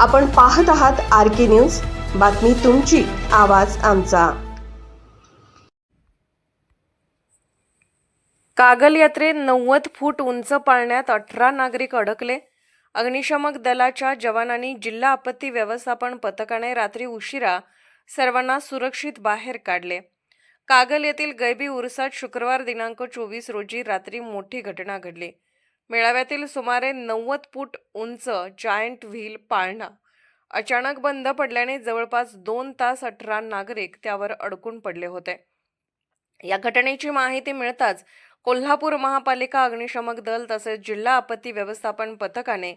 आपण पाहत आहात आर के न्यूज. बातमी तुमची आवाज आमचा. कागल यात्रेत नव्वद फूट उंच पाळण्यात अठरा नागरिक अडकले. अग्निशमक दलाच्या जवानांनी जिल्हा आपत्ती व्यवस्थापन पथकाने रात्री उशिरा सर्वांना सुरक्षित बाहेर काढले. कागल येथील गैबी उरसात शुक्रवार दिनांक चोवीस रोजी रात्री मोठी घटना घडली. मेळाव्यातील सुमारे नव्वद फूट उंच जायंट व्हील पाळणा. अचानक बंद पडल्याने जवळपास दोन तास अठरा नागरिक त्यावर अडकून पडले होते. या घटनेची माहिती मिळताच कोल्हापूर महापालिका अग्निशमक दल तसेच जिल्हा आपत्ती व्यवस्थापन पथकाने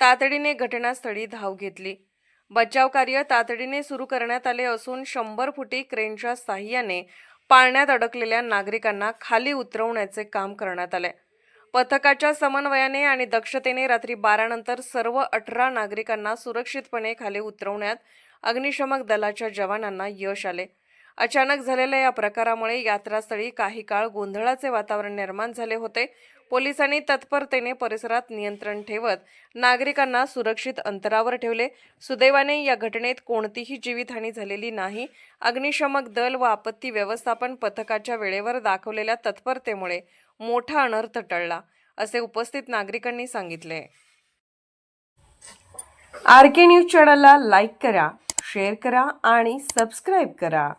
तातडीने घटनास्थळी धाव घेतली. बचाव कार्य तातडीने सुरू करण्यात आले असून शंभर फुटी क्रेनच्या साह्याने पाळण्यात अडकलेल्या नागरिकांना खाली उतरवण्याचे काम करण्यात आले. पथकाच्या समन्वयाने आणि दक्षतेने रात्री बारानंतर सर्व अठरा नागरिकांना सुरक्षितपणे खाली उतरवण्यात अग्निशमक दलाच्या जवानांना यश आले. अचानक झालेल्या या प्रकारामुळे यात्रास्थळी काही काळ गोंधळाचे वातावरण निर्माण झाले होते. पोलिसांनी तत्परतेने परिसरात नियंत्रण ठेवत नागरिकांना सुरक्षित अंतरावर ठेवले. सुदैवाने या घटनेत कोणतीही जीवितहानी झालेली नाही. अग्निशमक दल व आपत्ती व्यवस्थापन पथकाच्या वेळेवर दाखवलेल्या तत्परतेमुळे मोठा अनर्थ टळला असे उपस्थित नागरिकांनी सांगितले. आर के न्यूज चॅनलला लाईक करा शेअर करा आणि सबस्क्राईब करा.